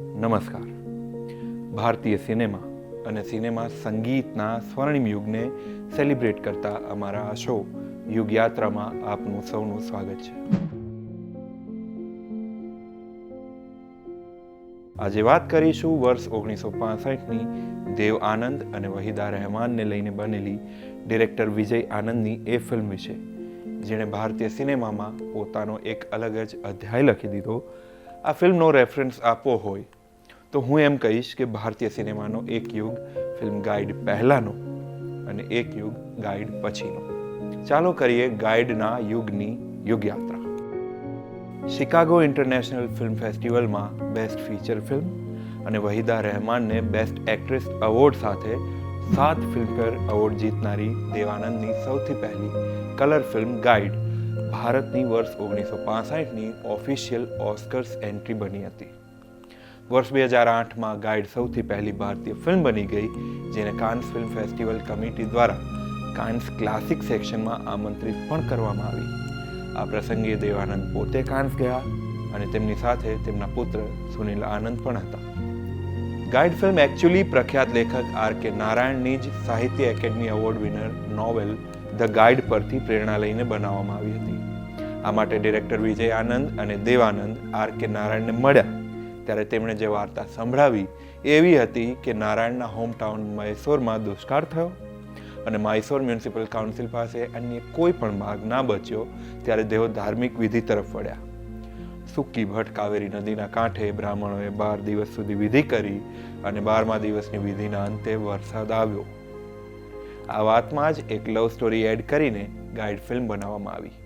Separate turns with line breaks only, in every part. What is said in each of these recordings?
નમસ્કાર. ભારતીય સિનેમા અને સિનેમા સંગીતના સ્વર્ણિમ યુગને સેલિબ્રેટ કરતા અમારા આ શો યુગ યાત્રામાં આપનું સૌનું સ્વાગત છે. આજે વાત કરીશું વર્ષ ઓગણીસો પાસઠની દેવ આનંદ અને વહીદા રહેમાનને લઈને બનેલી ડિરેક્ટર વિજય આનંદની એ ફિલ્મ વિશે, જેણે ભારતીય સિનેમામાં પોતાનો એક અલગ જ અધ્યાય લખી દીધો આ ફિલ્મનો રેફરન્સ આપવો હોય, તો હું એમ કહીશ કે ભારતીય સિનેમાનો એક યુગ, ફિલ્મ ગાઈડ પહેલાંનો અને એક યુગ, ગાઈડ પછીનો. ચાલો કરીએ ગાઈડના યુગની યુગયાત્રા. શિકાગો ઇન્ટરનેશનલ ફિલ્મ ફેસ્ટિવલમાં બેસ્ટ ફીચર ફિલ્મ અને વહીદા રહેમાનને બેસ્ટ એક્ટ્રેસ એવોર્ડ સાથે સાત ફિલ્મફેર એવોર્ડ જીતનારી દેવાનંદની સૌથી પહેલી કલર ફિલ્મ ગાઈડ ભારતની વર્ષ ઓગણીસો પાસઠની ઓફિશિયલ ઓસ્કર્સ એન્ટ્રી બની હતી. વર્ષ બે હજાર આઠમાં ગાઈડ સૌથી પહેલી ભારતીય ફિલ્મ બની ગઈ, જેને કાન્સ ફિલ્મ ફેસ્ટિવલ કમિટી દ્વારા કાન્સ ક્લાસિક સેક્શનમાં આમંત્રિત પણ કરવામાં આવી. આ પ્રસંગે દેવાનંદ પોતે કાન્સ ગયા અને તેમની સાથે તેમના પુત્ર સુનિલ આનંદ પણ હતા. ગાઈડ ફિલ્મ એકચ્યુઅલી પ્રખ્યાત લેખક આર કે નારાયણની જ Sahitya Akademi award winner novel the Guide પરથી પ્રેરણા લઈને બનાવવામાં આવી હતી. આ માટે ડિરેક્ટર વિજય આનંદ અને દેવાનંદ આર કે નારાયણને મળ્યા. ત્યારે તેમણે જે વાર્તા સંભળાવી, એવી હતી કે નારાયણના હોમટાઉન મૈસોરમાં દુષ્કાળ થયો અને માઇસોર મ્યુનિસિપલ કાઉન્સિલ પાસે અન્ય કોઈ પણ ભાગ ના બચ્યો, ત્યારે તેઓ ધાર્મિક વિધિ તરફ વળ્યા. સુકી ભટ્ટ કાવેરી નદીના કાંઠે બ્રાહ્મણોએ બાર દિવસ સુધી વિધિ કરી અને બારમા દિવસની વિધિના અંતે વરસાદ આવ્યો. આ વાતમાં જ એક લવ સ્ટોરી એડ કરીને ગાઈડ ફિલ્મ બનાવવામાં આવી.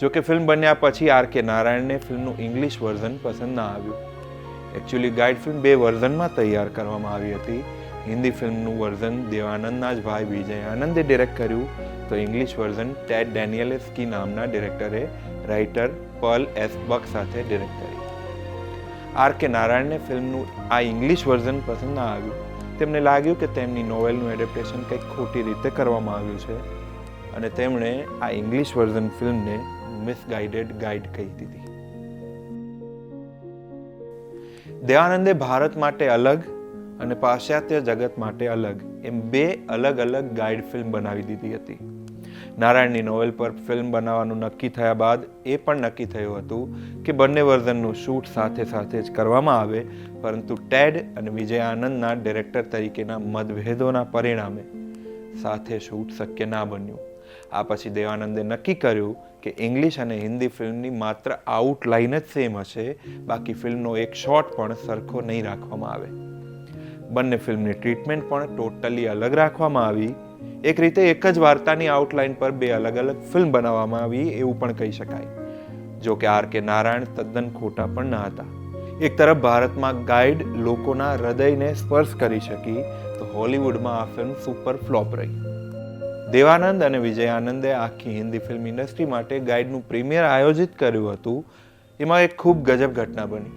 જો કે ફિલ્મ બન્યા પછી આર કે નારાયણને ફિલ્મનું ઇંગ્લિશ વર્ઝન પસંદ ના આવ્યું. એકચ્યુઅલી ગાઈડ ફિલ્મ બે વર્ઝનમાં તૈયાર કરવામાં આવી હતી. હિન્દી ફિલ્મનું વર્ઝન દેવાનંદના જ ભાઈ વિજય આનંદે ડિરેક્ટ કર્યું. તો ઇંગ્લિશ વર્ઝન ટેડ ડેનિયલેસ્કી નામના ડિરેક્ટરે રાઇટર પર્લ એસ બક સાથે ડિરેક્ટ કરી. આર કે નારાયણને ફિલ્મનું આ ઇંગ્લિશ વર્ઝન પસંદ ના આવ્યું. તેમને લાગ્યું કે તેમની નોવેલનું એડેપ્ટેશન કંઈક ખોટી રીતે કરવામાં આવ્યું છે. અને તેમણે આ ઇંગ્લિશ વર્ઝન ફિલ્મને મિસગાઈડેડ ગાઈડ કહી દીધી. દેવાનંદે ભારત માટે અલગ અને પાશ્ચાત્ય જગત માટે અલગ એમ બે અલગ અલગ ગાઈડ ફિલ્મ બનાવી દીધી હતી. નારાયણની નોવેલ પર ફિલ્મ બનાવવાનું નક્કી થયા બાદ એ પણ નક્કી થયું હતું કે બંને વર્ઝનનું શૂટ સાથે સાથે જ કરવામાં આવે, પરંતુ ટેડ અને વિજય આનંદના ડિરેક્ટર તરીકેના મતભેદોના પરિણામે સાથે શૂટ શક્ય ના બન્યું. આ પછી દેવાનંદે નક્કી કર્યું કે ઇંગ્લિશ અને હિન્દી ફિલ્મની માત્ર આઉટલાઇન જ સેમ હશે, બાકી ફિલ્મનો એક શોટ પણ સરખો નહીં રાખવામાં આવે. બંને ફિલ્મની ટ્રીટમેન્ટ પણ ટોટલી અલગ રાખવામાં આવી. એક રીતે એક જ વાર્તાની આઉટલાઇન પર બે અલગ અલગ ફિલ્મ બનાવવામાં આવી એવું પણ કહી શકાય. જો કે આર કે નારાયણ, તદ્દન ખોટા પણ ન હતા. એક તરફ ભારતમાં ગાઈડ લોકોના હૃદયને સ્પર્શ કરી શકી, તો હોલિવૂડમાં આ ફિલ્મ સુપર ફ્લોપ રહી. દેવાનંદ અને વિજય આનંદે આખી હિન્દી ફિલ્મ ઇન્ડસ્ટ્રી માટે ગાઈડનું પ્રીમિયર આયોજિત કર્યું હતું. એમાં એક ખૂબ ગજબ ઘટના બની.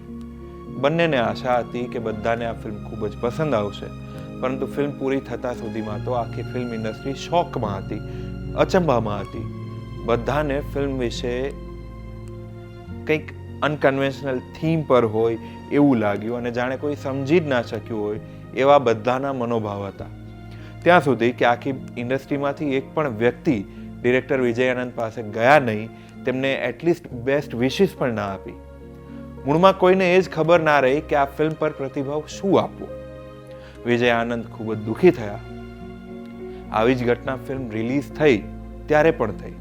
બંનેને આશા હતી કે બધાને આ ફિલ્મ ખૂબ જ પસંદ આવશે. પરંતુ ફિલ્મ પૂરી થતાં સુધીમાં તો આખી ફિલ્મ ઇન્ડસ્ટ્રી શોકમાં હતી, અચંબામાં હતી. બધાને ફિલ્મ વિશે કંઈક અનકન્વેન્શનલ થીમ પર હોય એવું લાગ્યું અને જાણે કોઈ સમજી જ ના શક્યું હોય એવા બધાના મનોભાવ હતા. ત્યાં સુધી કે આખી ઇન્ડસ્ટ્રીમાંથી એક પણ વ્યક્તિ ડિરેક્ટર વિજયાનંદ પાસે ગયા નહીં, તેમને એટલીસ્ટ બેસ્ટ વિશિસ પણ ના આપી. મૂળમાં કોઈને એ જ ખબર ના રહી કે આ ફિલ્મ પર પ્રતિભાવ શું આપવો. વિજય આનંદ ખૂબ જ દુઃખી થયા. આવી જ ઘટના ફિલ્મ રિલીઝ થઈ ત્યારે પણ થઈ.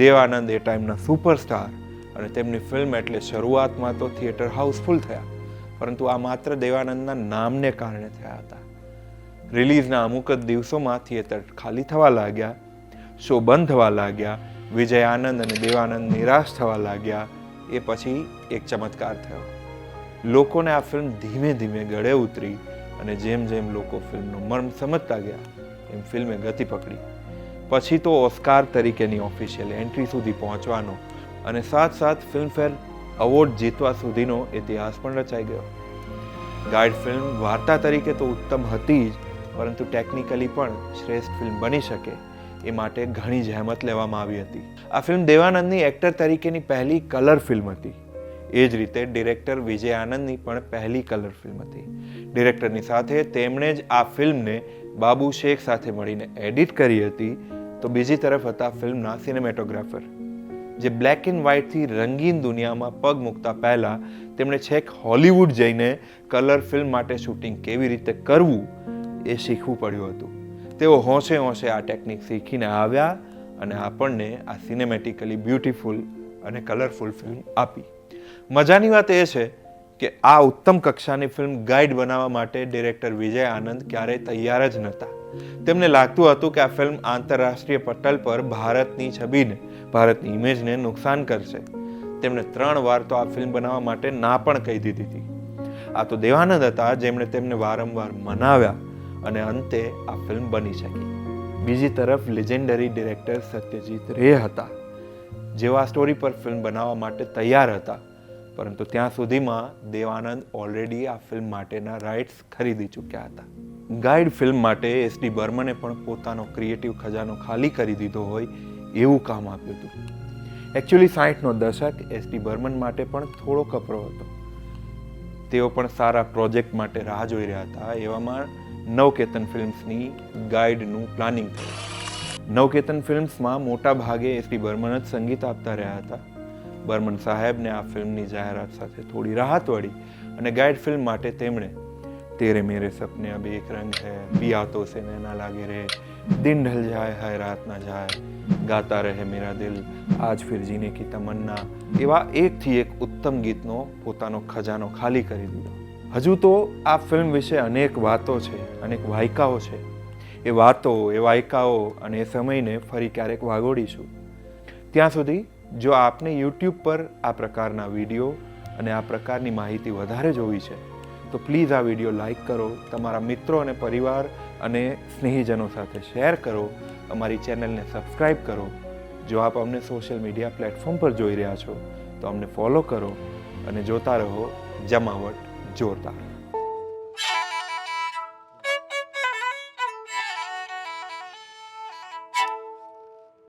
દેવાનંદ એ ટાઈમના સુપરસ્ટાર અને તેમની ફિલ્મ એટલે શરૂઆતમાં તો થિયેટર હાઉસફુલ થયા, પરંતુ આ માત્ર દેવાનંદના નામને કારણે થયા હતા. રિલીઝના અમુક જ દિવસોમાં થિયેટર ખાલી થવા લાગ્યા શો બંધ થવા લાગ્યા, વિજય આનંદ અને દેવાનંદ નિરાશ થવા લાગ્યા, એ પછી એક ચમત્કાર થયો. લોકોને આ ફિલ્મ ધીમે ધીમે ગળે ઉતરી અને જેમ જેમ લોકો ફિલ્મનો મર્મ સમજતા ગયા, એમ ફિલ્મે ગતિ પકડી. પછી તો ઓસ્કાર તરીકેની ઓફિશિયલ એન્ટ્રી સુધી પહોંચવાનો અને સાથ સાથ ફિલ્મફેર અવોર્ડ જીતવા સુધીનો ઇતિહાસ પણ રચાઈ ગયો. ગાઈડ ફિલ્મ વાર્તા તરીકે તો ઉત્તમ હતી જ પરંતુ ટેકનિકલી પણ શ્રેષ્ઠ ફિલ્મ બની શકે એ માટે ઘણી જહેમત લેવામાં આવી હતી. આ ફિલ્મ દેવાનંદની એક્ટર તરીકેની પહેલી કલર ફિલ્મ હતી. એ જ રીતે ડિરેક્ટર વિજય આનંદની પણ પહેલી કલર ફિલ્મ હતી. ડિરેક્ટરની સાથે તેમણે જ આ ફિલ્મને બાબુ શેખ સાથે મળીને એડિટ કરી હતી. તો બીજી તરફ હતા ફિલ્મના સિનેમેટોગ્રાફર જે બ્લેક એન્ડ વ્હાઇટથી રંગીન દુનિયામાં પગ મૂકતા પહેલાં તેમણે છેક હોલિવૂડ જઈને કલર ફિલ્મ માટે શૂટિંગ કેવી રીતે કરવું એ શીખવું પડ્યું હતું. તેઓ હોંશે હોંશે આ ટેકનિક શીખીને આવ્યા અને આપણને આ સિનેમેટિકલી બ્યુટિફુલ અને કલરફુલ ફિલ્મ આપી. મજાની વાત એ છે કે આ ઉત્તમ કક્ષાની ફિલ્મ ગાઈડ બનાવવા માટે ડિરેક્ટર વિજય આનંદ ક્યારેય તૈયાર જ નહોતા. તેમને લાગતું હતું કે આ ફિલ્મ આંતરરાષ્ટ્રીય પટલ પર ભારતની છબીને, ભારતની ઇમેજને નુકસાન કરશે. તેમણે ત્રણ વાર તો આ ફિલ્મ બનાવવા માટે ના પણ કહી દીધી હતી. આ તો દેવાનંદ હતા જેમણે તેમને વારંવાર મનાવ્યા. અને અંતે આ ફિલ્મ બની શકી. બીજી તરફ લેજેન્ડરી ડિરેક્ટર સત્યજીત રે હતા જેઓ આ સ્ટોરી પર ફિલ્મ બનાવવા માટે તૈયાર હતા. પરંતુ ત્યાં સુધીમાં દેવાનંદ ઓલરેડી આ ફિલ્મ માટેના રાઇટ્સ ખરીદી ચૂક્યા હતા. ગાઈડ ફિલ્મ માટે એસડી બર્મને પણ પોતાનો ક્રિએટિવ ખજાનો ખાલી કરી દીધો હોય એવું કામ આપ્યું હતું. એકચ્યુઅલી સાઠનો દશક એસ ડી બર્મન માટે પણ થોડો કપરો હતો. તેઓ પણ સારા પ્રોજેક્ટ માટે રાહ જોઈ રહ્યા હતા. એવામાં નવકેતન ફિલ્મ્સની ગાઈડનું પ્લાનિંગ થયું. નવકેતન ફિલ્મ્સમાં મોટા ભાગે એસડી બર્મન જ સંગીત આપતા રહ્યા હતા. બર્મન સાહેબને આ ફિલ્મની જાહેરાત સાથે થોડી રાહત વળી અને ગાઈડ ફિલ્મ માટે તેમણે તેરે મેરે સપને અબ એક રંગ હૈ પિયા તો સે ના લાગે રે દિન ઢલ જાય, હૈ રાત ના જાય, ગાતા રહે મેરા દિલ, આજ ફિર જીને કી તમન્ના, એવા એકથી એક ઉત્તમ ગીતનો પોતાનો ખજાનો ખાલી કરી દીધો. હજુ તો આ ફિલ્મ વિશે અનેક વાતો છે, અનેક વાયકાઓ છે. એ વાતો, એ વાયકાઓ અને એ સમયને ફરી ક્યારેક વાગોડીશું. ત્યાં સુધી જો આપને યુટ્યુબ પર આ પ્રકારના વીડિયો અને આ પ્રકારની માહિતી વધારે જોવી છે, તો પ્લીઝ આ વીડિયો લાઇક કરો, તમારા મિત્રો અને પરિવાર અને સ્નેહીજનો સાથે શેર કરો, અમારી ચેનલને સબસ્ક્રાઈબ કરો. જો આપ અમને સોશિયલ મીડિયા પ્લેટફોર્મ પર જોઈ રહ્યા છો, તો અમને ફોલો કરો અને જોતા રહો જમાવટ. Jordão.